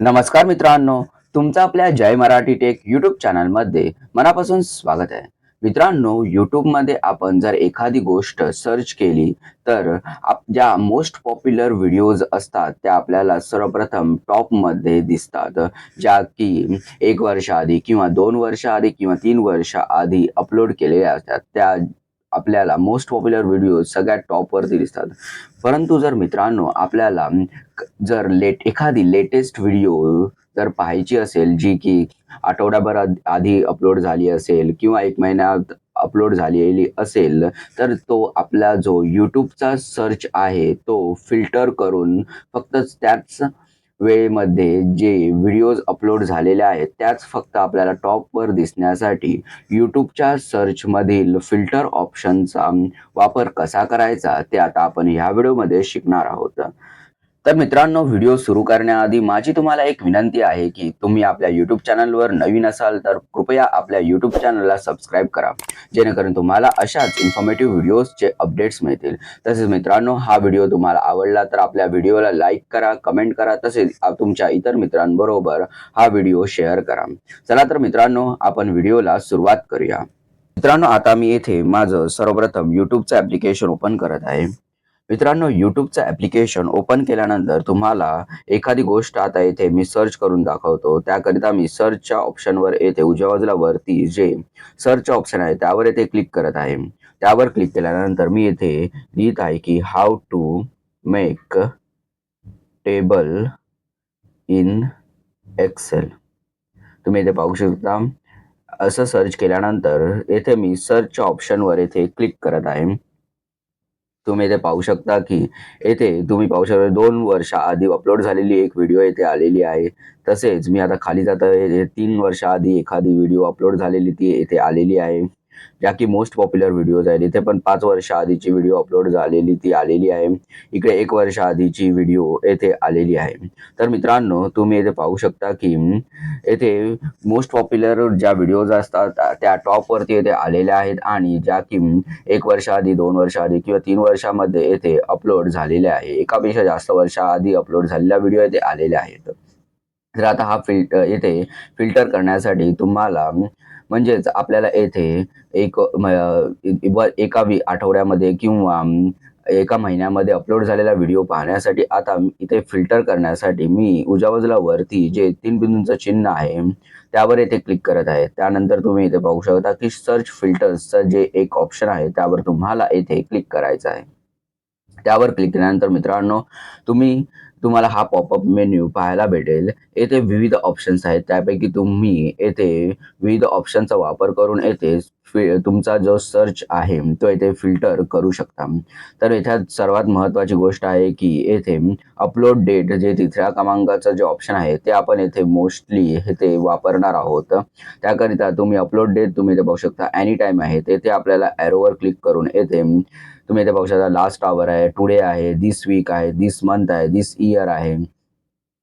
नमस्कार मित्रांनो तुमचं आपल्या जय मराठी टेक यूट्यूब चॅनलमध्ये मनापासून स्वागत आहे. मित्रांनो यूट्यूबमध्ये आपण जर एखादी गोष्ट सर्च केली तर आप ज्या मोस्ट पॉप्युलर व्हिडिओज असतात त्या आपल्याला सर्वप्रथम टॉपमध्ये दिसतात. ज्या की एक वर्षाआधी किंवा दोन वर्ष आधी किंवा तीन वर्ष आधी अपलोड केलेल्या असतात त्या आपल्याला मोस्ट पॉप्युलर व्हिडिओ सगळ्यात टॉपवरती दिसतात. परंतु जर मित्रांनो आपल्याला जर लेट एखादी लेटेस्ट व्हिडिओ जर पाहायची असेल जी की आठवडाभर आधी अपलोड झाली असेल किंवा एक महिन्यात अपलोड झालेली असेल तर तो आपला जो यूट्यूबचा सर्च आहे तो फिल्टर करून फक्त त्याच वेळेमध्ये जे व्हिडिओज अपलोड झालेले आहेत त्याच फक्त आपल्याला टॉपवर दिसण्यासाठी यूट्यूबच्या सर्चमधील फिल्टर ऑप्शनचा वापर कसा करायचा ते आता आपण ह्या व्हिडिओमध्ये शिकणार आहोत. तर मित्रांनो व्हिडिओ सुरू करण्याआधी माझी तुम्हाला एक विनंती आहे की तुम्ही आपल्या यूट्यूब चॅनलवर नवीन असाल तर कृपया आपल्या यूट्यूब चॅनलला सबस्क्राईब करा. जेणेकरून तुम्हाला अशाच इन्फॉर्मेटिव्ह व्हिडिओजचे अपडेट्स मिळतील. तसेच मित्रांनो हा व्हिडिओ तुम्हाला आवडला तर आपल्या व्हिडिओला लाईक करा कमेंट करा तसेच तुमच्या इतर मित्रांबरोबर हा व्हिडिओ शेअर करा. चला तर मित्रांनो आपण व्हिडिओला सुरुवात करूया. मित्रांनो आता मी येथे माझं सर्वप्रथम यूट्यूबचं ॲप्लिकेशन ओपन करत आहे. मित्रांनो यूट्यूबचं ॲप्लिकेशन ओपन केल्यानंतर तुम्हाला एखादी गोष्ट आता येथे मी सर्च करून दाखवतो. त्याकरिता मी सर्चच्या ऑप्शनवर येथे उजव्या बाजूला वरती जे सर्च ऑप्शन आहे त्यावर येथे क्लिक करत आहे. त्यावर क्लिक केल्यानंतर मी येथे लिहित आहे की how to make table in Excel तुम्ही इथे पाहू शकता. असं सर्च केल्यानंतर येथे मी सर्चच्या ऑप्शनवर येथे क्लिक करत आहे. तुम्ही इथे पाहू शकता की येथे तुम्ही पाहू शकता दोन वर्ष आधी अपलोड झालेली एक व्हिडिओ येथे आलेली आहे. तसेच मी आता खाली जात आहे. तीन वर्ष आधी एखादी व्हिडिओ अपलोड झालेली ती येथे आलेली आहे. ज्या की मोस्ट पॉप्युलर व्हिडिओज आहेत. इथे पण पाच वर्ष आधीची व्हिडिओ अपलोड झालेली ती आलेली आहे. इकडे एक वर्ष आधीची व्हिडिओ येथे आलेली आहे. तर मित्रांनो तुम्ही येथे पाहू शकता की येथे मोस्ट पॉप्युलर ज्या व्हिडिओज असतात त्या टॉपवरती येथे आलेल्या आहेत आणि ज्या की एक वर्ष आधी दोन वर्ष आधी किंवा तीन वर्षामध्ये येथे अपलोड झालेले आहे. एकापेक्षा जास्त वर्षाआधी अपलोड झालेल्या व्हिडिओ येथे आलेल्या आहेत. तर आता हा फिल्ट येथे फिल्टर करण्यासाठी तुम्हाला म्हणजेच आपल्याला येथे एक एका वि आठवड्यामध्ये किंवा एका महिन्यामध्ये अपलोड झालेला व्हिडिओ पाहण्यासाठी आता इथे फिल्टर करण्यासाठी मी उजव्या बाजूला वरती जे तीन बिंदूंचं चिन्ह आहे त्यावर येथे क्लिक करत आहे. त्यानंतर तुम्ही इथे पाहू शकता की सर्च फिल्टर्सचं जे एक ऑप्शन आहे त्यावर तुम्हाला येथे क्लिक करायचं आहे. त्यावर क्लिक केल्यानंतर मित्रांनो तुम्ही तुम्हाला हा पॉपअप मेन्यू पाहायला भेटेल. येथे विविध ऑप्शन्स आहेत. त्यापैकी तुम्ही येथे विविध ऑप्शनचा वापर करून येथे फि तुमचा जो सर्च आहे तो येथे फिल्टर करू शकता. तर याच्यात सर्वात महत्त्वाची गोष्ट आहे की येथे अपलोड डेट जे तिसऱ्या क्रमांकाचं जे ऑप्शन आहे ते आपण येथे मोस्टली येथे वापरणार आहोत. त्याकरिता तुम्ही अपलोड डेट तुम्ही इथे पाहू शकता. एनी टाईम आहे तेथे आपल्याला ॲरोवर क्लिक करून येथे तुम्ही इथे पाहू शकता लास्ट आवर आहे टुडे आहे दिस वीक आहे दिस मंथ आहे दिस इयर आहे.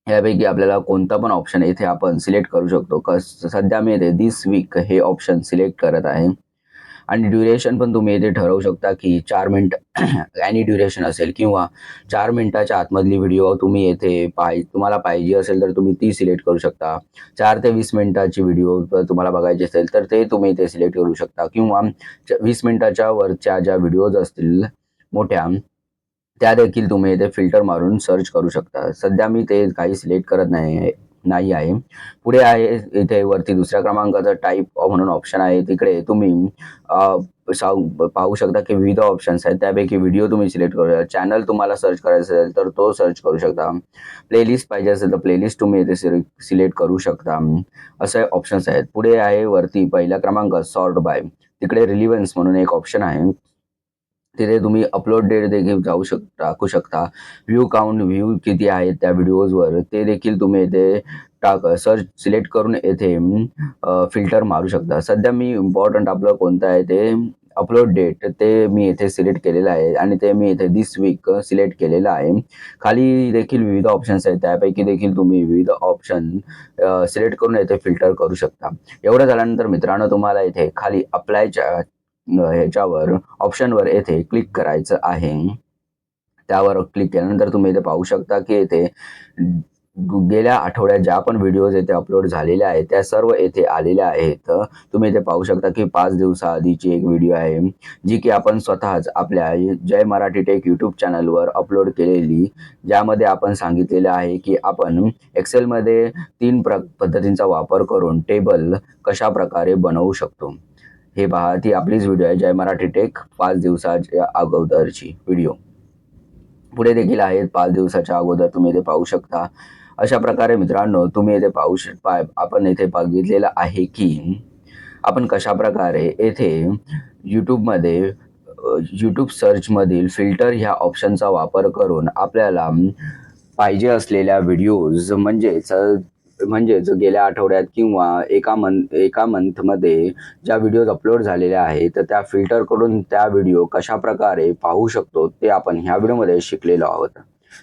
यापैकी आपल्याला कोणता पण ऑप्शन येथे आपण सिलेक्ट करू शकतो. कस सध्या मी इथे दिस वीक हे ऑप्शन सिलेक्ट करत आहे. आणि ड्युरेशन पण तुम्ही येथे ठरवू शकता की चार मिनट ॲनी ड्युरेशन असेल किंवा चार मिनटाच्या आतमधली व्हिडिओ तुम्ही येथे पाहि तुम्हाला पाहिजे असेल तर तुम्ही ती सिलेक्ट करू शकता. चार ते वीस मिनिटाची व्हिडिओ तुम्हाला बघायची असेल तर ते तुम्ही इथे सिलेक्ट करू शकता. किंवा वीस मिनटाच्या वरच्या ज्या व्हिडिओज असतील मोठ्या त्या देखील तुम्ही इथे फिल्टर मारून सर्च करू शकता. सध्या मी ते काही सिलेक्ट करत नाही नाही आहे. पुढे आहे इथे वरती दुसऱ्या क्रमांकाचं टाईप म्हणून ऑप्शन आहे. तिकडे तुम्ही साऊ पाहू शकता की विविध ऑप्शन्स आहेत. त्यापैकी व्हिडिओ तुम्ही सिलेक्ट करू शकता. चॅनल तुम्हाला सर्च करायचं असेल तर तो सर्च करू शकता. प्लेलिस्ट पाहिजे असेल तर प्लेलिस्ट तुम्ही इथे सिलेक्ट करू शकता. असे ऑप्शन्स आहेत. पुढे आहे वरती पहिला क्रमांक सॉर्ट बाय तिकडे रिलिव्हन्स म्हणून एक ऑप्शन आहे. तिथे तुम्ही अपलोड डेट देखील जाऊ शक टाकू शकता. व्ह्यू काउंट व्ह्यू किती आहेत त्या व्हिडिओजवर ते देखील तुम्ही इथे टाक सर्च सिलेक्ट करून येथे फिल्टर मारू शकता. सध्या मी इम्पॉर्टंट आपलं कोणतं आहे ते अपलोड डेट ते मी येथे सिलेक्ट केलेलं आहे आणि ते मी इथे दिस वीक सिलेक्ट केलेलं आहे. खाली देखील विविध ऑप्शन्स आहेत. त्यापैकी देखील तुम्ही विविध ऑप्शन सिलेक्ट करून येथे फिल्टर करू शकता. एवढं झाल्यानंतर मित्रांनो तुम्हाला इथे खाली अप्लायच्या ह्याच्यावर ऑप्शनवर येथे क्लिक करायचं आहे. त्यावर क्लिक केल्यानंतर तुम्ही इथे पाहू शकता की येथे गेल्या आठवड्यात ज्या पण व्हिडिओज येथे अपलोड झालेल्या आहेत त्या सर्व येथे आलेल्या आहेत. तुम्ही इथे पाहू शकता की पाच दिवसाआधीची एक व्हिडिओ आहे जी की आपण स्वतःच आपल्या जय मराठी टेक यूट्यूब चॅनलवर अपलोड केलेली. ज्यामध्ये आपण सांगितलेलं आहे की आपण एक्सेलमध्ये तीन प्र पद्धतींचा वापर करून टेबल कशा प्रकारे बनवू शकतो. हे पहा ती आपलीच व्हिडिओ आहे जय मराठी टेक पाच दिवसाच्या अगोदरची व्हिडिओ पुढे देखील आहेत पाच दिवसाच्या अगोदर तुम्ही इथे पाहू शकता. अशा प्रकारे मित्रांनो तुम्ही इथे पाहू शक पा आपण इथे बघितलेलं आहे की आपण कशा प्रकारे येथे यूट्यूबमध्ये यूट्यूब सर्चमधील फिल्टर ह्या ऑप्शनचा वापर करून आपल्याला पाहिजे असलेल्या व्हिडिओज म्हणजेच म्हणजेच गेल्या आठवड्यात किंवा एका मंथ एका मंथमध्ये ज्या व्हिडिओज अपलोड झालेल्या आहेत तर त्या फिल्टर करून त्या व्हिडिओ कशा प्रकारे पाहू शकतो ते आपण ह्या व्हिडिओमध्ये शिकलेलो आहोत.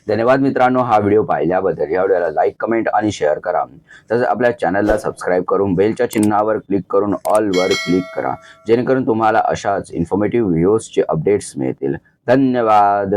धन्यवाद मित्रांनो हा व्हिडिओ पाहिल्याबद्दल. या व्हिडिओला लाईक कमेंट आणि शेअर करा. तसंच आपल्या चॅनलला सबस्क्राईब करून बेलच्या चिन्हावर क्लिक करून ऑलवर क्लिक करा. जेणेकरून तुम्हाला अशाच इन्फॉर्मेटिव्ह व्हिडिओजचे अपडेट्स मिळतील. धन्यवाद.